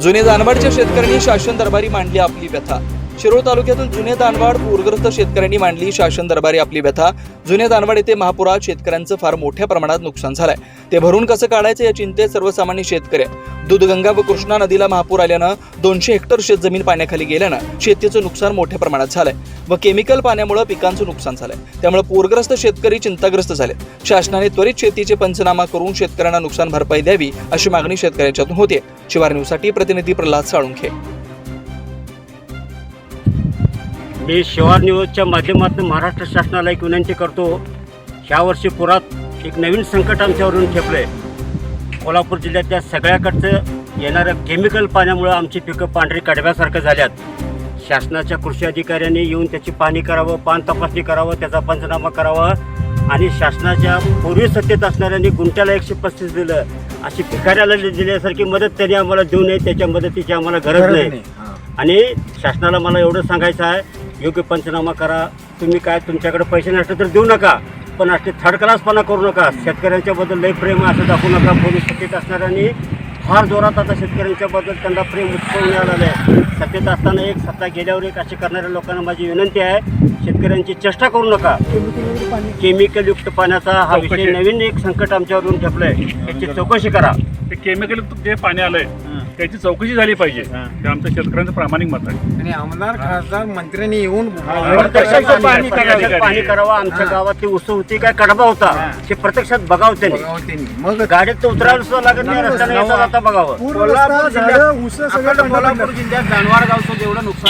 जुने जानवरच्या शेतकऱ्यांनी शासन दरबारी मांडली आपली व्यथा. शिरोळ तालुक्यातील जुने दानवाड पूरग्रस्त शेतकऱ्यांनी मांडली शासन दरबारी आपली व्यथा. जुने दानवाड येथे महापुरात शेतकऱ्यांचं फार मोठ्या प्रमाणात नुकसान झालंय. ते भरून कसं काढायचं या चिंतेत सर्वसामान्य शेतकरी आहे. दूधगंगा व कृष्णा नदीला महापूर आल्यानं दोनशे हेक्टर शेतजमीन पाण्याखाली गेल्यानं शेतीचं नुकसान मोठ्या प्रमाणात झालंय. व केमिकल पाण्यामुळे पिकांचं नुकसान झालंय. त्यामुळे पूरग्रस्त शेतकरी चिंताग्रस्त झाले शासनाने त्वरित शेतीचे पंचनामा करून शेतकऱ्यांना नुकसान भरपाई द्यावी अशी मागणी शेतकऱ्यांच्यातून होते शिवार न्यूजसाठी प्रतिनिधी प्रल्हाद साळुंखे. मी शिवार न्यूजच्या माध्यमातून महाराष्ट्र शासनाला एक विनंती करतो ह्या वर्षी पुरात एक नवीन संकट आमच्यावरून ठेपलं आहे कोल्हापूर जिल्ह्यातल्या सगळ्याकडचं येणाऱ्या केमिकल पाण्यामुळं आमची पिकं पांढरी कडव्यासारखं झाल्यात. शासनाच्या कृषी अधिकाऱ्यांनी येऊन त्याची पाणी करावं पान तपासणी करावं त्याचा पंचनामा करावा आणि शासनाच्या पूर्वी सत्तेत असणाऱ्यांनी गुंट्याला एकशे पस्तीस दिलं अशी भिकाऱ्याला दिल्यासारखी मदत त्यांनी आम्हाला देऊ नये त्याच्या मदतीची आम्हाला गरज नाही. आणि शासनाला मला एवढं सांगायचं आहे योग्य पंचनामा करा. तुम्ही काय तुमच्याकडे पैसे नसले तर देऊ नका. पण असे थर्ड क्लासपणा करू नका. शेतकऱ्यांच्या बद्दल लय प्रेम आहे असं दाखवू नका. पोलीस सत्तेत असणाऱ्यांनी फार जोरात आता शेतकऱ्यांच्या बद्दल त्यांना प्रेम उत्सव मिळालेलं आहे. सत्तेत असताना एक सत्ता गेल्यावर एक अशी करणाऱ्या लोकांना माझी विनंती आहे शेतकऱ्यांची चेष्टा करू नका. केमिकल युक्त पाण्याचा हा विषय नवीन एक संकट आमच्यावरून ठेपलं आहे याची चौकशी करा. ते केमिकल जे पाणी आलंय त्याची चौकशी झाली पाहिजे. हे. आमचं शेतकऱ्यांचं प्रामाणिक मत आहे. आणि आमदार खासदार मंत्र्यांनी येऊन प्रत्यक्षात पाणी करावं. अधिकारी. पाणी करावं. आमच्या गावात ते उत्सव होती काय कडबा होता? ते प्रत्यक्षात बघावं त्यांनी. मग गाडीत तर उतरायला सुद्धा लागत नाही रस्त्याने येता जाता बघावं. कोल्हापूर जिल्ह्यात अखंड कोल्हापूर जिल्ह्यात जानवार गावचं जेवढं नुकसान